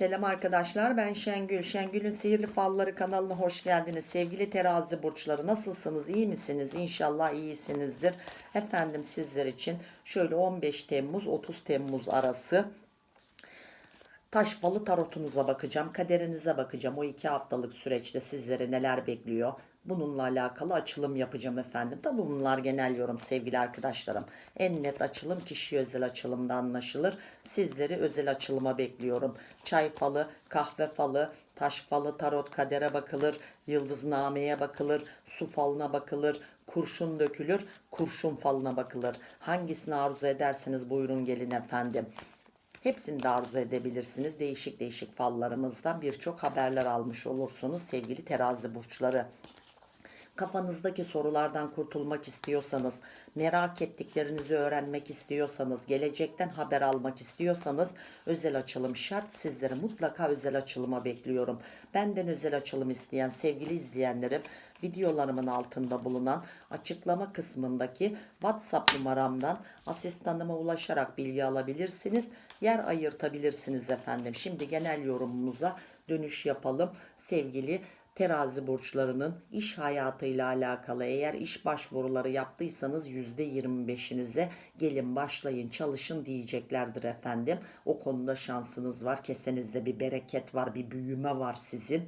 Selam arkadaşlar ben Şengül. Şengül'ün Sihirli Falları kanalına hoş geldiniz. Sevgili terazi burçları nasılsınız? İyi misiniz? İnşallah iyisinizdir. Efendim sizler için şöyle 15 Temmuz 30 Temmuz arası Taş falı tarotunuza bakacağım, kaderinize bakacağım. O iki haftalık süreçte sizlere neler bekliyor? Bununla alakalı açılım yapacağım efendim. Tabi bunlar genel yorum sevgili arkadaşlarım. En net açılım kişi özel açılımda anlaşılır. Sizleri özel açılıma bekliyorum. Çay falı, kahve falı, taş falı, tarot kadere bakılır. Yıldıznameye bakılır. Su falına bakılır. Kurşun dökülür. Kurşun falına bakılır. Hangisini arzu ederseniz buyurun gelin efendim. Hepsini de arzu edebilirsiniz. Değişik değişik fallarımızdan birçok haberler almış olursunuz sevgili terazi burçları. Kafanızdaki sorulardan kurtulmak istiyorsanız, merak ettiklerinizi öğrenmek istiyorsanız, gelecekten haber almak istiyorsanız özel açılım şart. Sizleri mutlaka özel açılıma bekliyorum. Benden özel açılım isteyen sevgili izleyenlerim videolarımın altında bulunan açıklama kısmındaki WhatsApp numaramdan asistanıma ulaşarak bilgi alabilirsiniz. Yer ayırtabilirsiniz efendim. Şimdi genel yorumumuza dönüş yapalım. Sevgili terazi burçlarının iş hayatıyla alakalı eğer iş başvuruları yaptıysanız %25'inize gelin başlayın çalışın diyeceklerdir efendim. O konuda şansınız var. Kesenizde bir bereket var, bir büyüme var sizin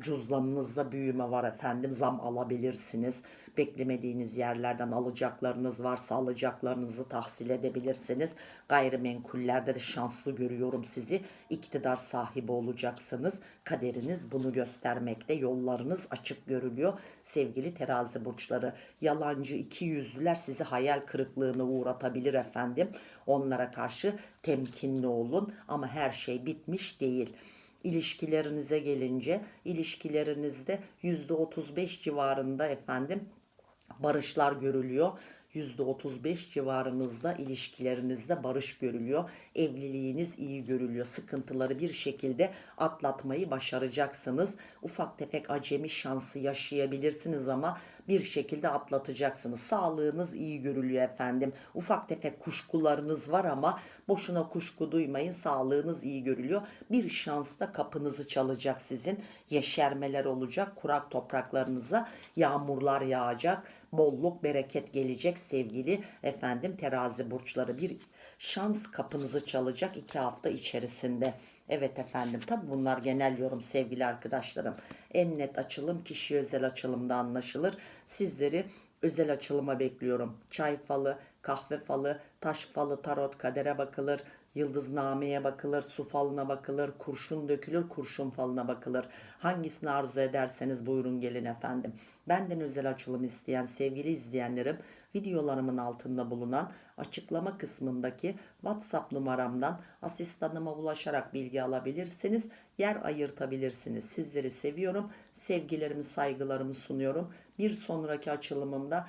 cüzdanınızda büyüme var efendim. Zam alabilirsiniz. Beklemediğiniz yerlerden alacaklarınız varsa alacaklarınızı tahsil edebilirsiniz. Gayrimenkullerde de şanslı görüyorum sizi. İktidar sahibi olacaksınız. Kaderiniz bunu göstermekte. Yollarınız açık görülüyor. Sevgili terazi burçları. Yalancı iki yüzlüler sizi hayal kırıklığına uğratabilir efendim. Onlara karşı temkinli olun ama her şey bitmiş değil. İlişkilerinize gelince ilişkilerinizde %35 civarında efendim barışlar görülüyor. %35 civarınızda ilişkilerinizde barış görülüyor. Evliliğiniz iyi görülüyor. Sıkıntıları bir şekilde atlatmayı başaracaksınız. Ufak tefek acemi şansı yaşayabilirsiniz ama bir şekilde atlatacaksınız. Sağlığınız iyi görülüyor efendim. Ufak tefek kuşkularınız var ama boşuna kuşku duymayın. Sağlığınız iyi görülüyor. Bir şans da kapınızı çalacak sizin. Yeşermeler olacak. Kurak topraklarınıza yağmurlar yağacak. Bolluk, bereket gelecek sevgili efendim terazi burçları. Bir şans kapınızı çalacak iki hafta içerisinde. Evet efendim tabi bunlar genel yorum sevgili arkadaşlarım. En net açılım kişi özel açılımda anlaşılır. Sizleri özel açılıma bekliyorum. Çay falı, kahve falı, taş falı, tarot, kadere bakılır. Yıldıznameye bakılır, su falına bakılır, kurşun dökülür, kurşun falına bakılır. Hangisini arzu ederseniz buyurun gelin efendim. Benden özel açılım isteyen sevgili izleyenlerim videolarımın altında bulunan açıklama kısmındaki WhatsApp numaramdan asistanıma ulaşarak bilgi alabilirsiniz. Yer ayırtabilirsiniz. Sizleri seviyorum. Sevgilerimi, saygılarımı sunuyorum. Bir sonraki açılımımda